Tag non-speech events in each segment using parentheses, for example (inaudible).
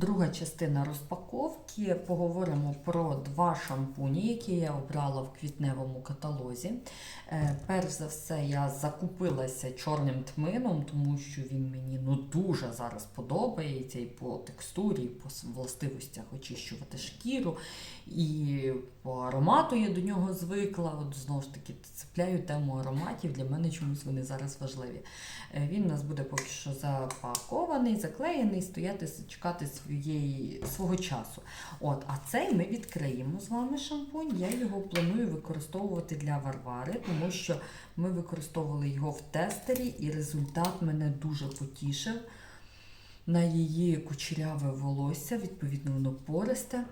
Друга частина розпаковки. Поговоримо про два шампуні, які я обрала в квітневому каталозі. Е, Перш за все, я закупилася чорним тмином, тому що він мені ну, дуже зараз подобається і по текстурі, і по властивостях очищувати шкіру. І по аромату я до нього звикла. От знову ж таки цепляю тему ароматів. Для мене чомусь вони зараз важливі. Е, Він у нас буде поки що запакований, заклеєний, стояти, чекати своєї, свого часу. От, а цей ми відкриємо з вами шампунь. Я його планую використовувати для Варвари, тому що ми використовували його в тестері, і результат мене дуже потішив. На її кучеряве волосся, відповідно, воно пористе.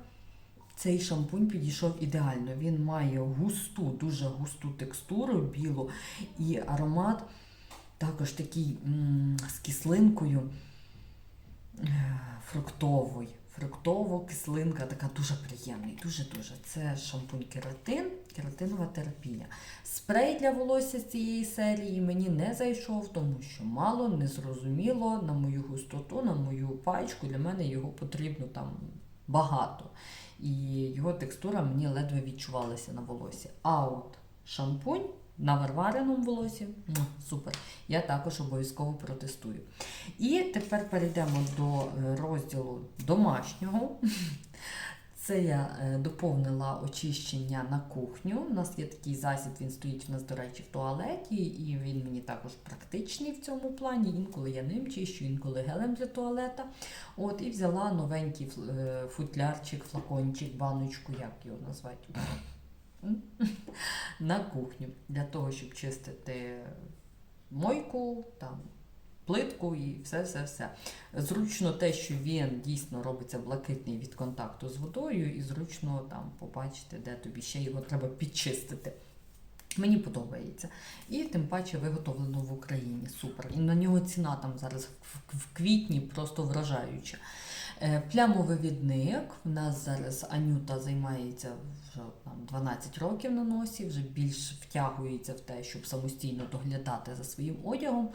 Цей шампунь підійшов ідеально. Він має густу, дуже густу текстуру білу і аромат також такий м, з кислинкою фруктовий. Фруктова кислинка, така дуже приємний, дуже-дуже. Це шампунь кератин, кератинова терапія. Спрей для волосся з цієї серії мені не зайшов, тому що мало, незрозуміло на мою густоту, на мою пачку. Для мене його потрібно там багато. І його текстура мені ледве відчувалася на волосі. А от шампунь на варвареному волосі супер. Я також обов'язково протестую. І тепер перейдемо до е, розділу домашнього. (laughs) Це я е, доповнила очищення на кухню. У нас є такий засіб, він стоїть в нас, до речі, в туалеті, і він мені також практичний в цьому плані. Інколи я ним чищу, інколи гелем для туалета. От, і взяла новенький е, футлярчик, флакончик, баночку, як його назвати? На кухню для того, щоб чистити мойку, там, плитку і все-все-все. Зручно те, що він дійсно робиться блакитний від контакту з водою, і зручно там побачити, де тобі ще його треба підчистити. Мені подобається. І тим паче виготовлено в Україні. Супер. І на нього ціна там зараз в, квітні просто вражаюча. Е, Плямовивідник. У нас зараз Анюта займається вже там 12 років на носі, вже більш втягується в те, щоб самостійно доглядати за своїм одягом.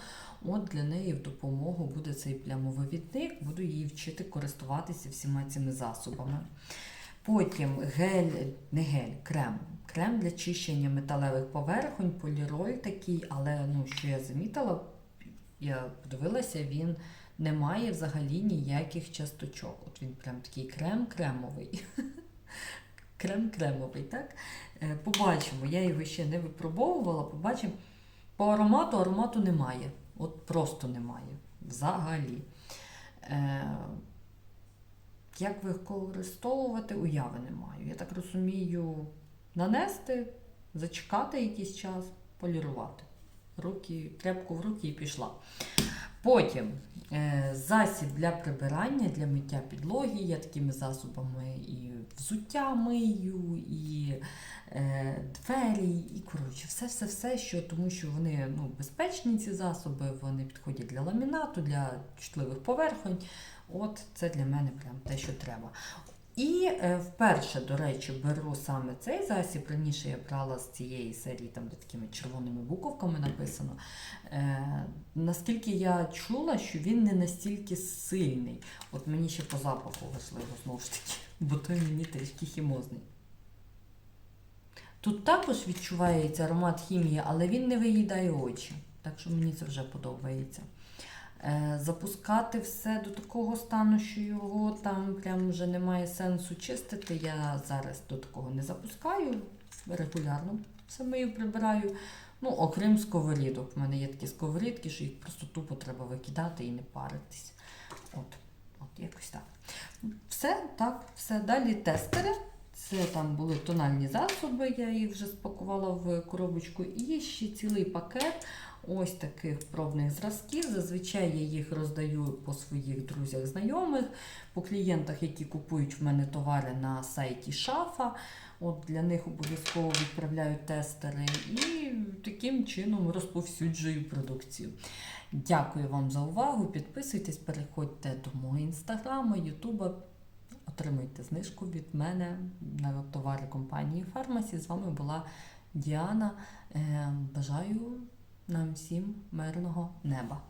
От для неї в допомогу буде цей плямовивідник, буду її вчити користуватися всіма цими засобами. Потім гель, не гель, крем. Крем для чищення металевих поверхонь, поліроль такий, але ну, що я замітила, я подивилася, він не має взагалі ніяких часточок. От він прям такий крем-кремовий. (laughs) Крем-кремовий, так? Е, Побачимо, я його ще не випробовувала, побачимо. По аромату аромату немає. От просто немає. Взагалі. Як використовувати, уяви не маю. Я так розумію, нанести, зачекати якийсь час, полірувати. Руки, тряпку в руки і пішла. Потім е, засіб для прибирання, для миття підлоги. Я такими засобами і взуття мию, і е, двері, і коротше, все-все-все, що тому що вони ну, безпечні ці засоби, вони підходять для ламінату, для чутливих поверхонь. От це для мене прям те, що треба. І е, вперше, до речі, беру саме цей засіб. Раніше я брала з цієї серії, там де такими червоними буковками написано. Е, наскільки я чула, що він не настільки сильний. От мені ще по запаху важливо знову ж таки, (laughs) бо той мені трішки хімозний. Тут також відчувається аромат хімії, але він не виїдає очі. Так що мені це вже подобається. Е, запускати все до такого стану, що його там прям вже немає сенсу чистити. Я зараз до такого не запускаю регулярно. Все мию прибираю. Ну, окрім сковорідок. У мене є такі сковорідки, що їх просто тупо треба викидати і не паритись. От, от якось так. Все, так, все. Далі тестери. Це там були тональні засоби, я їх вже спакувала в коробочку. І ще цілий пакет ось таких пробних зразків. Зазвичай я їх роздаю по своїх друзях, знайомих, по клієнтах, які купують в мене товари на сайті Шафа. От Для них обов'язково відправляю тестери і таким чином розповсюджую продукцію. Дякую вам за увагу. Підписуйтесь, переходьте до мого інстаграму, ютуба. Отримуйте знижку від мене на товари компанії Фармасі. З вами була Діана. Е, Бажаю нам всім мирного неба.